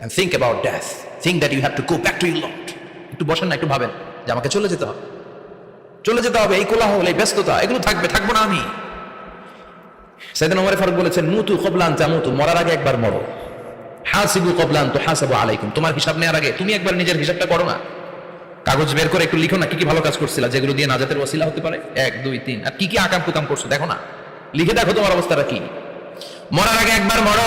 and think about death. Think that you have to go back to your Lord. একটু বসেন না, একটু ভাবেন যে আমাকে চলে যেতে হবে। চলে যেতে হবে, এই কোলাহল, এই ব্যস্ততা, এগুলো থাকবে, থাকব না আমি। সেদিন ওমর ফারুক বলেছেন, মুতু কবলান তামুতু, মরার আগে একবার মরো। হাসিবু কবলান তো হাসাবু আলাইকুম, তোমার হিসাব নেওয়ার আগে, তুমি একবার নিজের হিসাবটা করো না। কাগজ বের করে একটু লিখো না, কি কি ভালো কাজ করছিলা, যেগুলো দিয়ে নাজাতের ওসিলা হতে পারে? এক, দুই, তিন, আর কি কি আকাম কুকাম করছ, দেখো না। লিখে দেখো তোমার অবস্থাটা কি। মরার আগে একবার মরো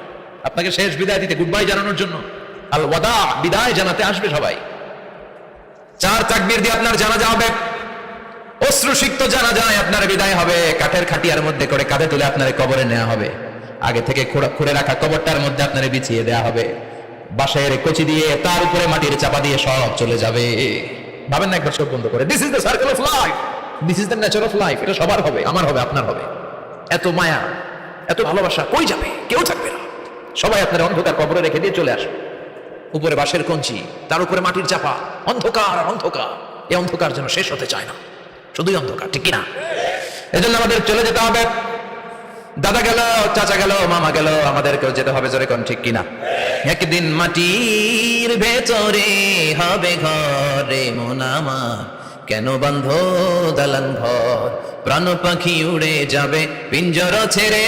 আপনাকে শেষ বিদায় দিতে গুড বাই জানানোর জন্য। আল ওয়াদা, বিদায় জানাতে আসবে সবাই। চার তাকবীর দিয়ে আপনার জানাজা হবে। অশ্রুসিক্ত জানা যায় আপনার বিদায় হবে। কাঠের খাটিয়ার মধ্যে করে কাঁধে তুলে আপনার কবরে নেওয়া হবে। আগে থেকে খুঁড়ে রাখা কবরটার মধ্যে আপনার বিছিয়ে দেওয়া হবে। বাঁশের কচি দিয়ে তার উপরে মাটির চাপা দিয়ে সব চলে যাবে। ভাবেন না একবার চোখ বন্ধ করে। This is the circle of life this is the nature of life এটা সবার হবে, আমার হবে, আপনার হবে। এত মায়া, এত ভালোবাসা কই যাবে? কেউ থাকবে সবাই আপনার অন্ধকার কবরে রেখে দিয়ে চলে আসবে উপরে বাঁশের কঞ্চি, তার উপরে মাটির চাপা, অন্ধকার অন্ধকার। এই অন্ধকার যেন শেষ হতে চায় না। শুধুই অন্ধকার, ঠিক কিনা? এজন্য আমাদের চলে যেতে হবে। দাদা গেল, চাচা গেল, মামা গেল, আমাদেরকেও যেতে হবে জোরে কোন, ঠিক কিনা? একদিন মাটির ভেতরে হবে ঘরে মোনামা কেন বন্ধ দালান ঘর? প্রাণ পাখি উড়ে যাবে, পিঞ্জর ছেড়ে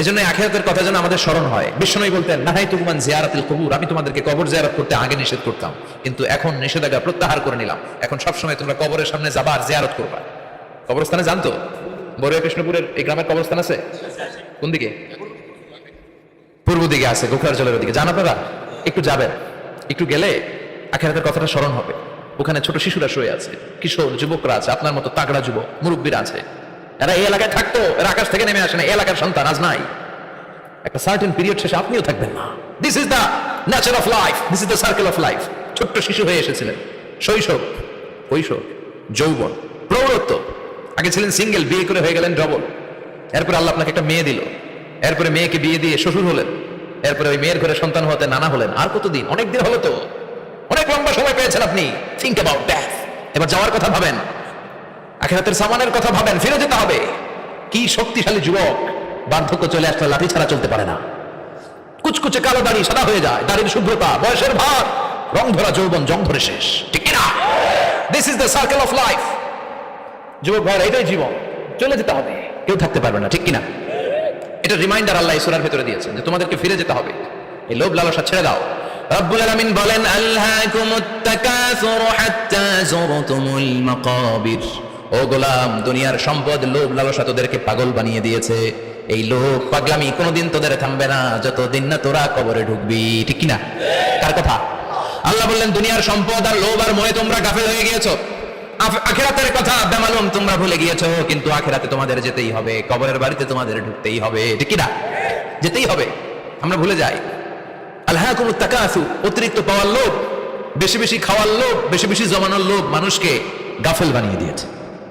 এই জন্য আখেরাতের কথা যেন আমাদের স্মরণ হয়। বিষ্ণনই বলতেন, নাহাই তুকুমান জিয়ারাতিল কবুর, আমি তোমাদেরকে কবর জিয়ারত করতে আগে নিষেধ করতাম, কিন্তু এখন নিষেধাজ্ঞা প্রত্যাহার করে নিলাম। এখন সবসময় তোমরা কবরের সামনে যাবা আর জিয়ারত করবা। কবরস্থানে জানতো বড়ুয়া কৃষ্ণপুরের এই গ্রামের কবরস্থান আছে? কোন দিকে? পূর্ব দিকে আছে, গোখরার জলের দিকে জান আপনারা, একটু যাবেন। একটু গেলে আখেরাতের কথাটা স্মরণ হবে। ওখানে ছোট শিশুরা শুয়ে আছে, কিশোর, যুবকরা আছে, আপনার মতো তাগড়া যুবক, মুরব্বীরা আছে। এরা এই এলাকায় থাকতো, এরা আকাশ থেকে নেমে আসে না এলাকার সন্তান আজ নাই। একটা সার্টেন পিরিয়ড শেষে আপনিও থাকবেন না। This is the nature of life this is the circle of life ছোট্ট শিশু হয়ে এসেছিলেন। শৈশব, কৈশোর, যৌবন, প্রৌঢ়ত্ব। আগে ছিলেন সিঙ্গেল বিয়ে করে হয়ে গেলেন ডবল এরপরে আল্লাহ আপনাকে একটা মেয়ে দিল। এরপরে মেয়েকে বিয়ে দিয়ে শ্বশুর হলেন। এরপরে ওই মেয়ের ঘরে সন্তান হতে নানা হলেন। আর কতদিন? অনেক দিন হলো তো। অনেক লম্বা সময় পেয়েছেন আপনি। থিঙ্ক অ্যাবাউট দ্যাট এবার যাওয়ার কথা ভাবেন। আখেরাতের সামানের কথা ভাবেন, ফিরে যেতে হবে। কি শক্তিশালী যুবক, বার্ধক্য চলে আসলে লাঠি ছাড়া চলতে পারে না। কুচকুচে কালো দাড়ি সাদা হয়ে যায়, দাড়ির শুভ্রতা, বয়সের ভার, রং ধরা যৌবন, জং ধরে শেষ। ঠিক কিনা? This is the circle of life যুবক ভাইয়ের এটাই জীবন। চলে যেতে হবে। কেউ থাকতে পারবে না, ঠিক কিনা? এটা রিমাইন্ডার আল্লাহ ইসুরার ভেতরে দিয়েছেন যে তোমাদেরকে ফিরে যেতে হবে। এই লোভ লালসা ছেড়ে দাও। রব্বুল আলামিন বলেন আল্লাহকুমুত তাকাসুরু হাত্তা যুরতুমুল মাকাবির। ও গোলাম, দুনিয়ার সম্পদ, লোভ, লালসা তোদেরকে পাগল বানিয়ে দিয়েছে। এই লোভ, পাগলামি কোনোদিন তোদের থামবে না, যতদিন না তোরা কবরে ঢুকবি। ঠিক কিনা? কার কথা? আল্লাহ বললেন, দুনিয়ার সম্পদ আর লোভ আর মোহে তোমরা গাফেল হয়ে গিয়েছো। আখেরাতের কথা বেমালুম তোমরা ভুলে গিয়েছো, কিন্তু আখেরাতে তোমাদের যেতেই হবে। কবরের বাড়িতে তোমাদের ঢুকতেই হবে। ঠিক কিনা? যেতেই হবে। আমরা ভুলে যাই। আল্লাহ তাকাসু, অতিরিক্ত পাওয়ার লোভ, বেশি বেশি খাওয়ার লোভ, বেশি বেশি জমানোর লোভ মানুষকে গাফেল বানিয়ে দিয়েছে।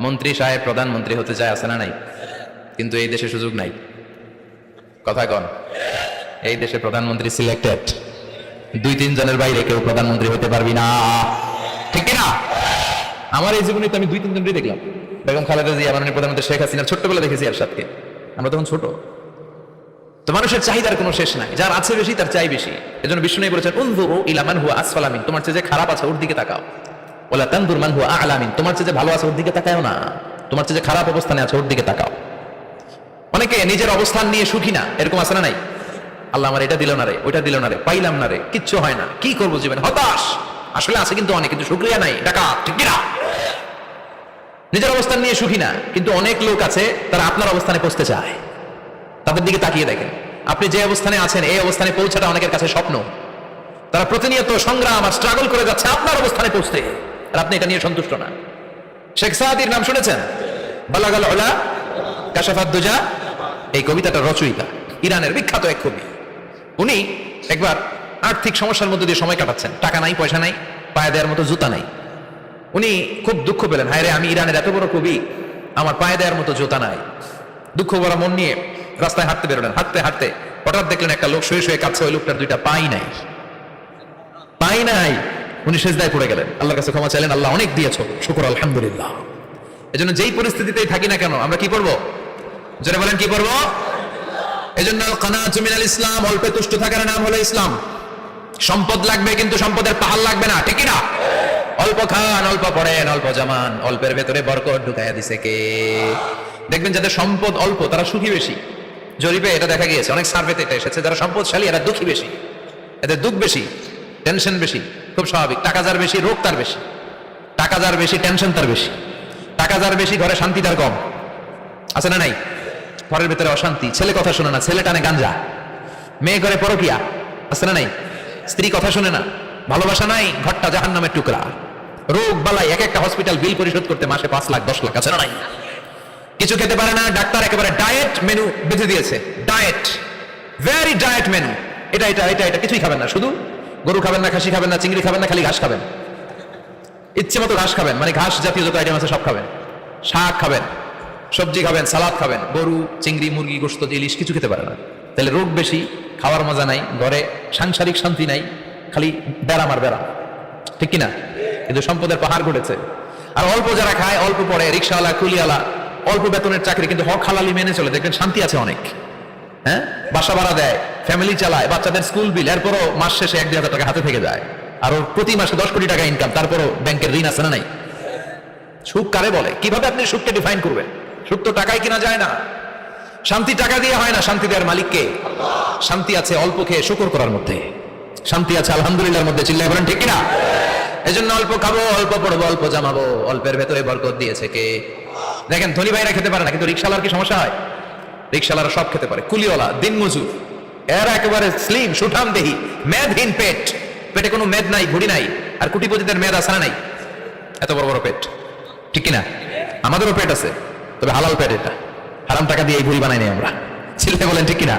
মন্ত্রী সাহেব, প্রধানমন্ত্রী হতে চায় আছে না নাই? কিন্তু এই দেশে সুযোগ নাই। কথা কন। এই দেশে প্রধানমন্ত্রী সিলেক্টেড দুই তিন জনের বাইরে কেউ প্রধানমন্ত্রী হতে পারবি না। ঠিক না আমার এই জীবনে তো আমি দুই তিন দেখলাম। বেগম খালেদা জিয়া, মাননীয় প্রধানমন্ত্রী শেখ হাসিনা, ছোট্টবেলা দেখেছি আর সাথে আমরা তখন ছোট। তো মানুষের চাহিদার কোনো শেষ নাই। যার আছে বেশি, তার চাই বেশি। এজন্য বিষ্ণু বলেছেন, উনজুরু ইলা মান হুয়া আসফালামিন তোমার চেয়ে যে খারাপ আছে, ওর দিকে তাকাও। ওলা তানদুর মান হুয়া আলামিন তোমার চেয়ে ভালো আছে ওর দিকে তাকাও না। তোমার চেয়ে খারাপ অবস্থানে আছে ওর দিকে তাকাও। অনেকে নিজের অবস্থান নিয়ে সুখী না, এরকম না নাই? আল্লাহ আমার এটা দিল না রে, ওইটা দিল না রে, পাইলাম না রে, কিচ্ছু হয় না, কি করব জীবনে? হতাশ! আসলে আছে কিন্তু অনেক, কিন্তু শুক্রিয়া নাই ঠিক নিজের অবস্থান নিয়ে সুখী না, কিন্তু অনেক লোক আছে, তারা আপনার অবস্থানে পৌঁছতে চায়। তাদের দিকে তাকিয়ে দেখেন। আপনি যে অবস্থানে আছেন, এই অবস্থানে পৌঁছাটা অনেকের কাছে স্বপ্ন। তারা প্রতিনিয়ত সংগ্রাম আর স্ট্রাগল করে যাচ্ছে আপনার অবস্থানে পৌঁছতে। আর আপনি এটা নিয়ে সন্তুষ্ট না। শেখ সাহাদির নাম শুনেছেন? বালাগাল কাশাফাত দুজা, এই কবিতাটা রচয়িতা, ইরানের বিখ্যাত এক কবি। উনি একবার আর্থিক সমস্যার মধ্যে দিয়ে সময় কাটাচ্ছেন। টাকা নাই, পয়সা নাই, পায়ে দেওয়ার মতো জুতা নাই। উনি খুব দুঃখ পেলেন, হায় রে, আমি ইরানের এত বড় কবি, আমার পায়ে দেওয়ার মতো জুতা নাই। দুঃখ ভরা মন নিয়ে রাস্তায় হাঁটতে বেরোলেন। হাঁটতে হাঁটতে হঠাৎ দেখলেন একটা লোক শুয়ে শুয়ে কাঁদছে, ওই লোকটার দুইটা পাই নাই। পাই নাই। উনি সেজদায় পড়ে গেলেন। আল্লাহর কাছে ক্ষমা চাইলেন, আল্লাহ অনেক দিয়েছ। শুকর, আলহামদুলিল্লাহ। এজন্য যেই পরিস্থিতিতেই থাকি না কেন, আমরা কি করব জোরে বলেন, কি করব এজন্য কানাতু মিনাল ইসলাম, অল্পে তুষ্ট থাকার নাম হলো ইসলাম। সম্পদ লাগবে কিন্তু সম্পদের পাহাড় লাগবে না ঠিক না? অল্প খান, অল্প পড়েন, অল্প জামান, অল্পের ভেতরে বরকত ঢুকাইয়া দিছে কে? দেখবেন যাদের সম্পদ অল্প, তারা সুখী বেশি। জরিপে এটা দেখা গিয়েছে, অনেক সার্ভেতে এটা এসেছে, যারা সম্পদশালী, এরা দুঃখী বেশি। এদের দুঃখ বেশি টেনশন বেশি। খুব স্বাভাবিক। টাকা যার বেশি, রোগ তার বেশি। টাকা যার বেশি টেনশন তার বেশি। টাকা যার বেশি, ঘরে শান্তি তার কম। আছে না নাই? ঘরের ভেতরে অশান্তি। ছেলে কথা শোনে না, ছেলে টানে গাঞ্জা। মেয়ে করে পরকিয়া। আছে না নাই? স্ত্রী কথা শোনে না। ভালোবাসা নাই, ঘরটা জাহান নামের টুকরা। রোগ বালাই এক একটা হসপিটাল বিল পরিশোধ করতে মাসে পাঁচ লাখ, দশ লাখ, আছে না নাই? কিছু খেতে পারে না, ডাক্তার একেবারে ডায়েট মেনু বেঁধে দিয়েছে। ডায়েট ভেরি ডায়েট মেনু এটা এটা এটা এটা, কিছুই খাবেন না। শুধু গরু খাবেন না, খাসি খাবেন না, চিংড়ি খাবেন না, খালি ঘাস খাবেন। ইচ্ছে মতো ঘাস খাবেন মানে ঘাস জাতীয় যত আইটেম আছে সব খাবেন। শাক খাবেন, সবজি খাবেন, সালাদ খাবেন, গরু, চিংড়ি, মুরগি, গোস্ত, ইলিশ কিছু খেতে পারে না। তাহলে রোগ বেশি, খাওয়ার মজা নাই, ঘরে সাংসারিক শান্তি নাই, খালি বেড়াম আর বেড়াম ঠিক কিনা? কিন্তু সম্পদের পাহাড় ঘটেছে। আর অল্প যারা খায়, অল্প পড়ে, রিক্সাওয়ালা, কুলিওয়ালা, অল্প বেতনের চাকরি, কিন্তু হক হালালি মেনে চলে, দেখবেন শান্তি আছে অনেক। হ্যাঁ? বাসা ভাড়া দেয় ফ্যামিলি চালায়, বাচ্চাদের স্কুল বিল এরপরও মাস শেষে এক দুই হাজার টাকা হাতে থেকে যায়। আর ওর প্রতি মাসে দশ কোটি টাকা ইনকাম তারপরও ব্যাংকের ঋণ আছে না নাই? সুখ কারে বলে? কীভাবে আপনি সুখকে ডিফাইন করবেন? সুখ তো টাকায় কিনা যায় না। শান্তি টাকা দিয়ে হয় না শান্তি দেওয়ার মালিককে। শান্তি আছে অল্প খেয়ে শুকর করার মধ্যে। শান্তি আছে আলহামদুলিল্লাহর মধ্যে চিল্লাই বলেন ঠিক কিনা? এই জন্য অল্প খাব, অল্প পড়ব, অল্প জামাবো, অল্পের ভেতরে বরকত দিয়েছে কে? দেখেন ধনী ভাইরা খেতে পারে না, কিন্তু রিক্সালার কি সমস্যা হয়? রিক্সালারা সব খেতে পারে। কুলিওয়ালা দিন মজুর এরা একেবারে স্লিম সুঠাম দেহি মেদহীন পেট। পেটে কোনো মেদ নাই ঘুড়ি নাই, আর কুটিপতিদের মেদ আসা নাই। এত বড় বড় পেট। ঠিক কিনা? আমাদেরও পেট আছে, তবে হালাল পেট এটা। হারাম টাকা দিয়ে এই ভুল বানাই নাই আমরা। ছেলে বলেন, ঠিক কিনা?